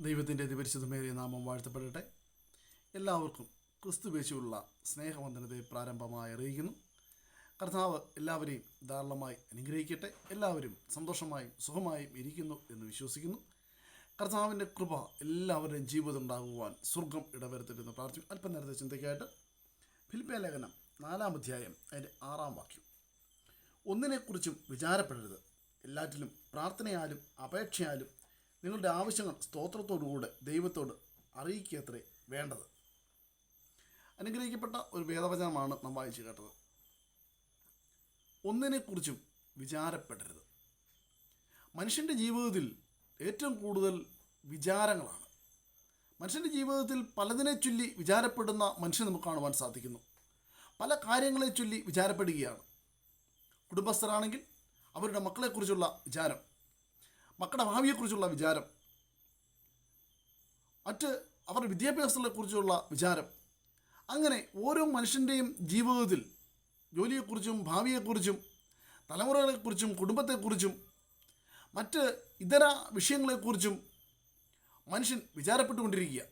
ദൈവത്തിന്റെ അതിപരിശുദ്ധമേറിയ നാമം വാഴ്ത്തപ്പെടട്ടെ. എല്ലാവർക്കും ക്രിസ്തുവേശുള്ള സ്നേഹവന്ദനത്തെ പ്രാരംഭമായി അറിയിക്കുന്നു. കർത്താവ് എല്ലാവരെയും ധാരാളമായി അനുഗ്രഹിക്കട്ടെ. എല്ലാവരും സന്തോഷമായും സുഖമായും ഇരിക്കുന്നു എന്ന് വിശ്വസിക്കുന്നു. കർത്താവിന്റെ കൃപ എല്ലാവരുടെയും ജീവിതം ഉണ്ടാകുവാൻ സ്വർഗം ഇടവരുത്തരുതെന്ന് പ്രാർത്ഥിക്കും അല്പം നേരത്തെ ചിന്തയ്ക്കായിട്ട് ഫിലിപ്പ ലേഖനം നാലാം അധ്യായം അതിന്റെ ആറാം വാക്യം. ഒന്നിനെക്കുറിച്ചും വിചാരപ്പെടരുത്. എല്ലാറ്റിലും പ്രാർത്ഥനയാലും അപേക്ഷയാലും നിങ്ങളുടെ ആവശ്യങ്ങൾ സ്തോത്രത്തോടുകൂടെ ദൈവത്തോട് അറിയിക്കത്രേ വേണ്ടത്. അനുഗ്രഹിക്കപ്പെട്ട ഒരു വേദവചനമാണ് നാം വായിച്ചു കേട്ടത്. ഒന്നിനെക്കുറിച്ചും വിചാരപ്പെടരുത്. മനുഷ്യന്റെ ജീവിതത്തിൽ ഏറ്റവും കൂടുതൽ വിചാരങ്ങളാണ്. മനുഷ്യന്റെ ജീവിതത്തിൽ പലതിനെ ചൊല്ലി വിചാരപ്പെടുന്ന മനുഷ്യൻ നമുക്ക് കാണുവാൻ സാധിക്കുന്നു. പല കാര്യങ്ങളെ ചൊല്ലി വിചാരപ്പെടുകയാണ്. കുടുംബസ്ഥരാണെങ്കിൽ അവരുടെ മക്കളെക്കുറിച്ചുള്ള വിചാരം. മക്കളുടെ ഭാവിയെക്കുറിച്ചുള്ള വിചാരം. മറ്റ് അവരുടെ വിദ്യാഭ്യാസത്തെക്കുറിച്ചുള്ള വിചാരം. അങ്ങനെ ഓരോ മനുഷ്യന്റെയും ജീവിതത്തിൽ ജോലിയെക്കുറിച്ചും ഭാവിയെക്കുറിച്ചും തലമുറകളെക്കുറിച്ചും കുടുംബത്തെക്കുറിച്ചും മറ്റ് ഇതര വിഷയങ്ങളെക്കുറിച്ചും മനുഷ്യൻ വിചാരപ്പെട്ടുകൊണ്ടിരിക്കുക.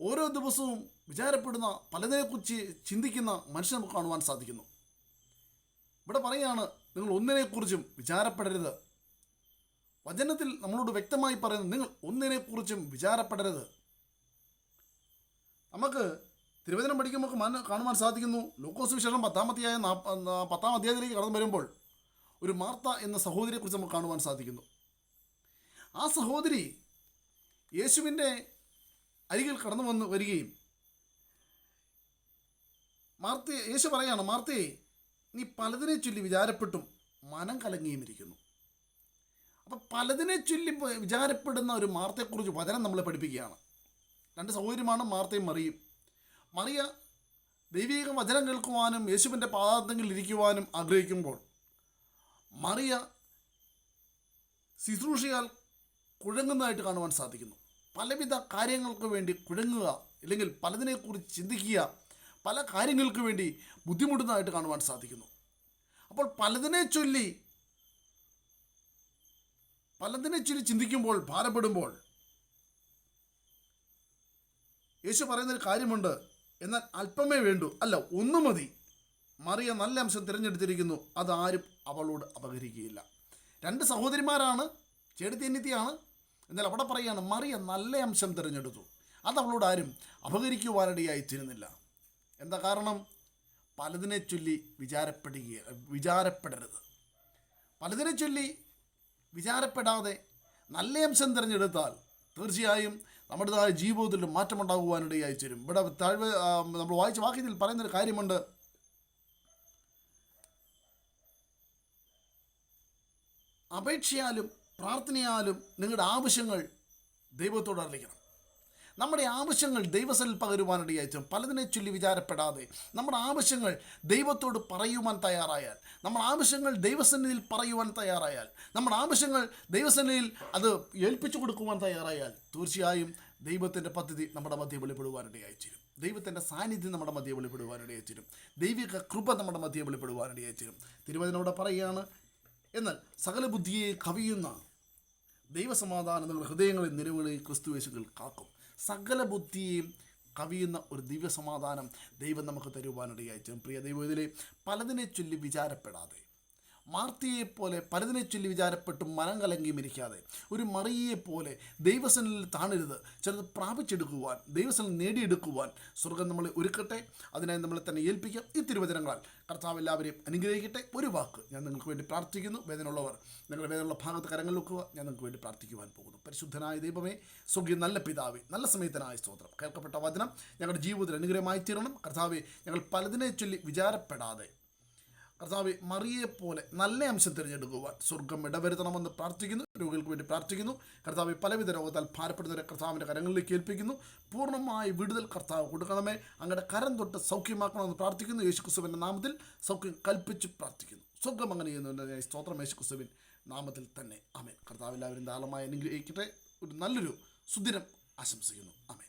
ഓരോ ദിവസവും വിചാരപ്പെടുന്ന പലതിനെക്കുറിച്ച് ചിന്തിക്കുന്ന മനുഷ്യൻ നമുക്ക് കാണുവാൻ സാധിക്കുന്നു. ഇവിടെ പറയുകയാണ് നിങ്ങൾ ഒന്നിനെക്കുറിച്ചും വിചാരപ്പെടരുത്. വചനത്തിൽ നമ്മളോട് വ്യക്തമായി പറയുന്നത് നിങ്ങൾ ഒന്നിനെക്കുറിച്ചും വിചാരപ്പെടരുത്. നമുക്ക് തിരുവചനം പഠിക്കുമ്പോൾ കാണുവാൻ സാധിക്കുന്നു. ലൂക്കോസ് വിശേഷം പത്താമത്തെയായ പത്താം അധ്യായത്തിലേക്ക് കടന്നു വരുമ്പോൾ ഒരു മാർത്ത എന്ന സഹോദരിയെക്കുറിച്ച് നമുക്ക് കാണുവാൻ സാധിക്കുന്നു. ആ സഹോദരി യേശുവിന്റെ അരികിൽ കടന്നു വന്ന് വരികയും മാർത്തി യേശു പറയാണ് മാർത്തയെ നീ പലതിനെ ചൊല്ലി വിചാരപ്പെട്ടും മനം കലങ്ങിയും ഇരിക്കുന്നു പലതിനെ ചൊല്ലി വിചാരപ്പെടുന്ന ഒരു മാർത്തയെക്കുറിച്ച് വചനം നമ്മളെ പഠിപ്പിക്കുകയാണ്. രണ്ട് സൗകര്യമാണ് മാർത്തയും മറിയും. മറിയ ദൈവീക വചനം കേൾക്കുവാനും യേശുവിന്റെ പാദാർത്ഥങ്ങൾ ഇരിക്കുവാനും ആഗ്രഹിക്കുമ്പോൾ മറിയ ശുശ്രൂഷയാൽ കുഴങ്ങുന്നതായിട്ട് കാണുവാൻ സാധിക്കുന്നു. പലവിധ കാര്യങ്ങൾക്ക് വേണ്ടി കുഴങ്ങുക അല്ലെങ്കിൽ പലതിനെക്കുറിച്ച് ചിന്തിക്കുക പല കാര്യങ്ങൾക്ക് വേണ്ടി ബുദ്ധിമുട്ടുന്നതായിട്ട് കാണുവാൻ സാധിക്കുന്നു. അപ്പോൾ പലതിനെ ചൊല്ലി പലതിനെ ചിരി ചിന്തിക്കുമ്പോൾ ഭാരപ്പെടുമ്പോൾ യേശു പറയുന്നൊരു കാര്യമുണ്ട്. എന്നാൽ അല്പമേ വേണ്ടു. അല്ല ഒന്നു മതി. മറിയ നല്ല അംശം തിരഞ്ഞെടുത്തിരിക്കുന്നു. അത് ആരും അവളോട് അപഹരിക്കുകയില്ല രണ്ട് സഹോദരിമാരാണ്. ചേട്ടത്തിയനിത്തിയാണ് എന്നാൽ അവിടെ പറയുകയാണ് മറിയ നല്ല അംശം തിരഞ്ഞെടുത്തു. അത് അവളോട് ആരും അപഹരിക്കുവാനിടയായി തീരുന്നില്ല എന്താ കാരണം? പലതിനെ ചൊല്ലി വിചാരപ്പെടുക വിചാരപ്പെടരുത്. പലതിനെ ചൊല്ലി വിചാരപ്പെടാതെ നല്ല അംശം തിരഞ്ഞെടുത്താൽ തീർച്ചയായും നമ്മുടേതായ ജീവിതത്തിൽ മാറ്റമുണ്ടാകുവാനിടയായി ചേരും. ഇവിടെ താഴ്വ നമ്മൾ വായിച്ച വാക്യത്തിൽ പറയുന്നൊരു കാര്യമുണ്ട്. അപേക്ഷയാലും പ്രാർത്ഥനയാലും നിങ്ങളുടെ ആവശ്യങ്ങൾ ദൈവത്തോട് അറിയിക്കണം. നമ്മുടെ ആവശ്യങ്ങൾ ദൈവസനിൽ പകരുവാനിടയായിട്ടും പലതിനെ ചൊല്ലി വിചാരപ്പെടാതെ നമ്മുടെ ആവശ്യങ്ങൾ ദൈവത്തോട് പറയുവാൻ തയ്യാറായാൽ നമ്മുടെ ആവശ്യങ്ങൾ ദൈവസന്നിധിയിൽ പറയുവാൻ തയ്യാറായാൽ നമ്മുടെ ആവശ്യങ്ങൾ ദൈവസന്നിധിയിൽ അത് ഏൽപ്പിച്ചു കൊടുക്കുവാൻ തയ്യാറായാൽ തീർച്ചയായും ദൈവത്തിന്റെ പദ്ധതി നമ്മുടെ മധ്യ വെളിപ്പെടുവാനിടയായി തീരും ദൈവത്തിന്റെ സാന്നിധ്യം നമ്മുടെ മധ്യ വെളിപ്പെടുവാനിടയായി തീരും ദൈവിക കൃപ നമ്മുടെ മധ്യ വെളിപ്പെടുവാനിടയായി തീരും തിരുവചനോടെ പറയുകയാണ് എന്നാൽ സകല ബുദ്ധിയെ കവിയുന്ന ദൈവസമാധാനം നിങ്ങളുടെ ഹൃദയങ്ങളിൽ നിലവിളി ക്രിസ്തുവേശുകൾ കാക്കും. സകല ബുദ്ധിയെയും കവിയുന്ന ഒരു ദിവ്യസമാധാനം ദൈവം നമുക്ക് തരുവാനിടയായി പ്രിയ ദൈവം ഇതിലെ പലതിനെ ചൊല്ലി വിചാരപ്പെടാതെ മാർത്തിയെപ്പോലെ പലതിനെ ചൊല്ലി വിചാരപ്പെട്ടും മനം കലങ്ങിയും ഇരിക്കാതെ. ഒരു മറിയെപ്പോലെ ദൈവസനിൽ താണരുത്. ചിലത് പ്രാപിച്ചെടുക്കുവാൻ ദൈവസനിൽ നേടിയെടുക്കുവാൻ സ്വർഗം നമ്മളെ ഒരുക്കട്ടെ. അതിനായി നമ്മളെ തന്നെ ഏൽപ്പിക്കാം. ഈ തിരുവചനങ്ങളാൽ കർത്താവ് എല്ലാവരെയും അനുഗ്രഹിക്കട്ടെ. ഒരു വാക്ക് ഞാൻ നിങ്ങൾക്ക് വേണ്ടി പ്രാർത്ഥിക്കുന്നു. വേദനയുള്ളവർ നിങ്ങളുടെ വേദനയുള്ള ഭാഗത്ത് കരങ്ങൾ വെക്കുക. ഞാൻ നിങ്ങൾക്ക് വേണ്ടി പ്രാർത്ഥിക്കുവാൻ പോകുന്നു. പരിശുദ്ധനായ ദൈവമേ സ്വർഗീയ നല്ല പിതാവേ നല്ല സമയത്തിനായ സ്തോത്രം. കേൾക്കപ്പെട്ട വചനം ഞങ്ങളുടെ ജീവിതത്തിൽ അനുഗ്രഹമായി തീരണം കർത്താവെ ഞങ്ങൾ പലതിനെ ചൊല്ലി വിചാരപ്പെടാതെ കർത്താവ് മറിയെപ്പോലെ നല്ല അംശം തിരഞ്ഞെടുക്കുവാൻ സ്വർഗം ഇടവരുത്തണമെന്ന് പ്രാർത്ഥിക്കുന്നു രോഗികൾക്ക് വേണ്ടി പ്രാർത്ഥിക്കുന്നു. കർത്താവ് പലവിധ രോഗത്താൽ ഭാരപ്പെടുന്നവരെ കർത്താവിന്റെ കരങ്ങളിലേക്ക് ഏൽപ്പിക്കുന്നു. പൂർണമായി വിടുതൽ കർത്താവ് കൊടുക്കണമേ. അങ്ങയുടെ കരം തൊട്ട് സൗഖ്യമാക്കണമെന്ന് പ്രാർത്ഥിക്കുന്നു. യേശു ക്രിസ്തുവിന്റെ നാമത്തിൽ സൗഖ്യം കൽപ്പിച്ച് പ്രാർത്ഥിക്കുന്നു. സ്വർഗം അങ്ങനെ ചെയ്യുന്നു സ്തോത്രം യേശു ക്രിസ്തുവിൻ നാമത്തിൽ തന്നെ. അമേൻ കർത്താവ് എല്ലാവരും ധാരാളമായി അനുഗ്രഹിക്കട്ടെ. ഒരു നല്ലൊരു സുദിനം ആശംസിക്കുന്നു. അമേൻ